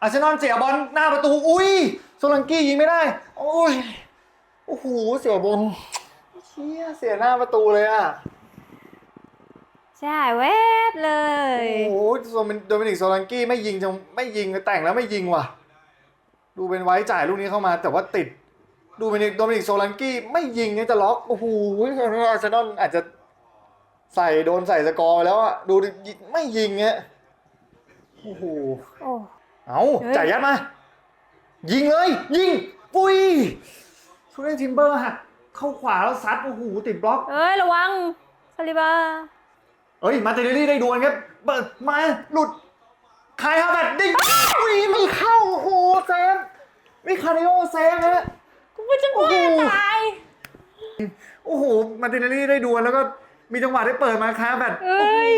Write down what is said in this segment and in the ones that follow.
อาร์เซนอลเสียบอลหน้าประตู อุ้ยโซลังกี้ยิงไม่ได้ โอ้ย โอ้โห เสียบอลเชี่ยเสียหน้าประตูเลยอะ ใช่แวบเลยโอ้โหโซมินโดมินิกโซลังกี้ไม่ยิงจังไม่ยิงแต่งแล้วไม่ยิงว่ะ ดูเป็นไว้จ่ายลูกนี้เข้ามาแต่ว่าติด ดูเป็นโดมินิกโซลังกี้ไม่ยิงเนี่ยจะล็อก โอ้โหอาร์เซนอลอาจจะใส่โดนใส่สกอร์ไปแล้วอะ ดูดิยิงไม่ยิงเนี่ยโอ้โห โอ้ เอาเฮ้ย จ่ายยัดมา ยิงเลย ยิง ปุ้ยชูเล่นทิมเบอร์หักเข้าขวาแล้วซัด โอ้โห ติดบล็อก เอ้ย ระวังซาลิบา เอ้ย มาเตเนลลี่ได้ดวลครับ เปิดมา หลุดคายฮาแบบดิ้งอุ้ยไม่เข้า โอ้โหเซฟวิคาริโอเซฟฮะ กูไม่จะโอ้ว่าโหตาย โอ้โห มาเตเนลลี่ได้ดวลแล้วก็มีจังหวะได้เปิดมาคายฮาแบบเอ้ย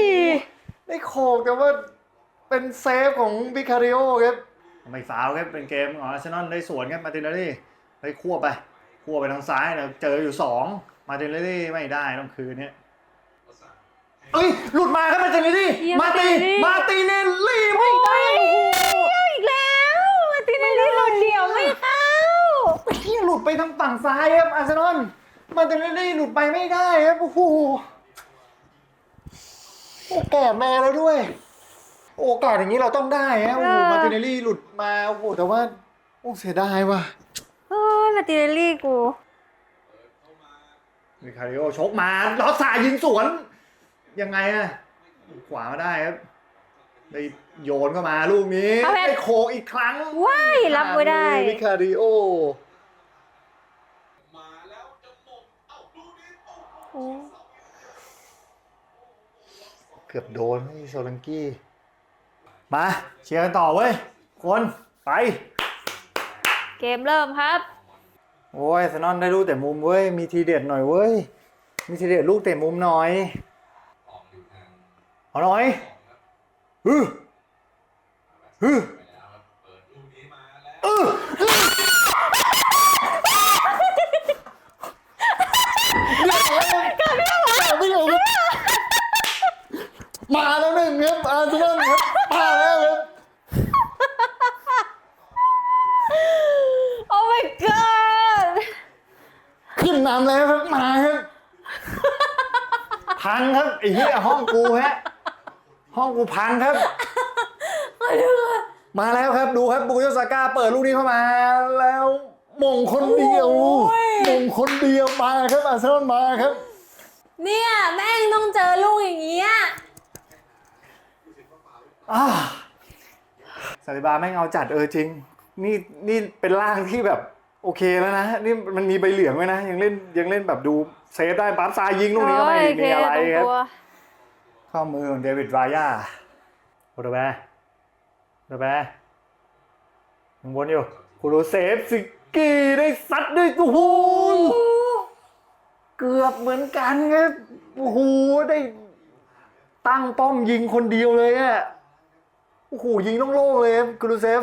ได้โขกแต่ว่า เป็นเซฟของวิคาริโอครับไม่ฟาวครับเป็นเกมของอาร์เซนอลได้สวนครับมาตินเนลลี่ได้คั่วไปคั่วไปทางซ้ายนะเจออยู่สองมาตินเนลลี่ไม่ได้ต้องคืนเนี้ยเอ้ยหลุดมาครับมาตินเนลลี่เหี้ยมาตีมาตินเนลลี่ไม่ได้อีกแล้วมาตินาลีหลุดเดี่ยวไม่เข้าเฮียหลุดไปทางฝั่งซ้ายครับอาร์เซนอลมาตินเนลลี่หลุดไปไม่ได้ครับโอ้โหโอกาสมาแล้วด้วย โอกาสอย่างนี้เราต้องได้ฮะโอ้โหเออ มาตินเนลลี่หลุดมาโอ้โหแต่ว่าโอ้เสียดายว่ะโอ้ยมาตินาลีกู มิคาริโอชกมาลอสซายิงสวน ยังไงอะขวามาได้ครับได้โยนเข้ามาลูกนี้เอาเพชร ได้โคกอีกครั้งว้ายรับไว้ได้ มิคาริโอโอ้ เกือบโดนไอ้โซลังกี้ มาเชียร์กันต่อเว้ย คนไป เกมเริ่มครับ โอ้ยสนอนได้ลูกแต่มุมเว้ย มีทีเด็ดหน่อยเว้ย มีทีเด็ดลูกเตะมุมหน่อยเอาหน่อยฮึฮึเออมาแล้วหนึ่งครับอาร์เซนอลครับมาแล้วครับ โอ้ my god ขึ้ นนำแล้วครับมาครับพังครับไอ้เหี้ยห้องกูฮะห้องกูพังครับ มาแล้วครับดูครับบูโยสาก้าเปิดลูกนี้เข้ามา แล้วมงคนเดียวโอ้ย มงคนเดียวมาครับอาร์เซนอลมาครับ เนี่ยแม่งต้องเจอลูกอย่างเงี้ยอ่าซาลิบาแม่งเอาจัดเออจริง นี่นี่เป็นร่างที่แบบ โอเคแล้วนะนี่มันมีใบเหลืองไว้นะ ยังเล่นยังเล่นแบบดูเซฟได้ปั๊บซายยิงลูกนี้ก็ไม่โอ้ยมีอะไรโอเคคตรับงตัวข้อมือของเดวิดรายาโอเดแบร์โอเดแบร์ยังวนอยู่คูรูเซฟซิกกี้ได้ซัดด้วยโอ้โหเกือบเหมือนกันครับโอ้โหได้ตั้งป้อมยิงคนเดียวเลยอะโอ้โหยิงโล่งๆเลยครับคูรูเซฟ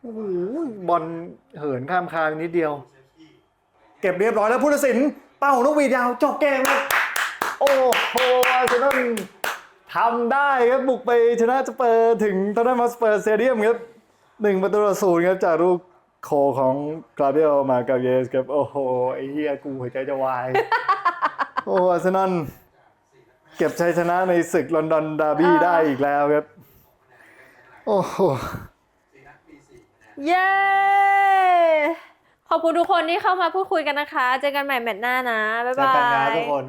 โอ้โหบอลเหินข้ามคานนิดเดียว เก็บเรียบร้อยแล้วผู้ตัดสิน เป้านกหวีดยาวจบเกมครับโอ้โหอาร์เซนอลทำได้ครับบุกไปชนะสเปอร์ถึงทอตแนมสเปอร์สเตเดียมครับหนึ่งประตูต่อศูนย์ครับจากลูกโคของกราเบียลมากาเยสครับโอ้โหไอ้เฮียกูหัวใจจะวาย โอ้อาร์เซนอลเก็บชัยชนะในศึกลอนดอนดาร์บี้ได้อีกแล้วครับ โอ้โห เย้ ขอบคุณทุกคนที่เข้ามาพูดคุยกันนะคะ เจอกันใหม่แมตช์หน้านะ บ๊ายเจอบากันนะยทุกคน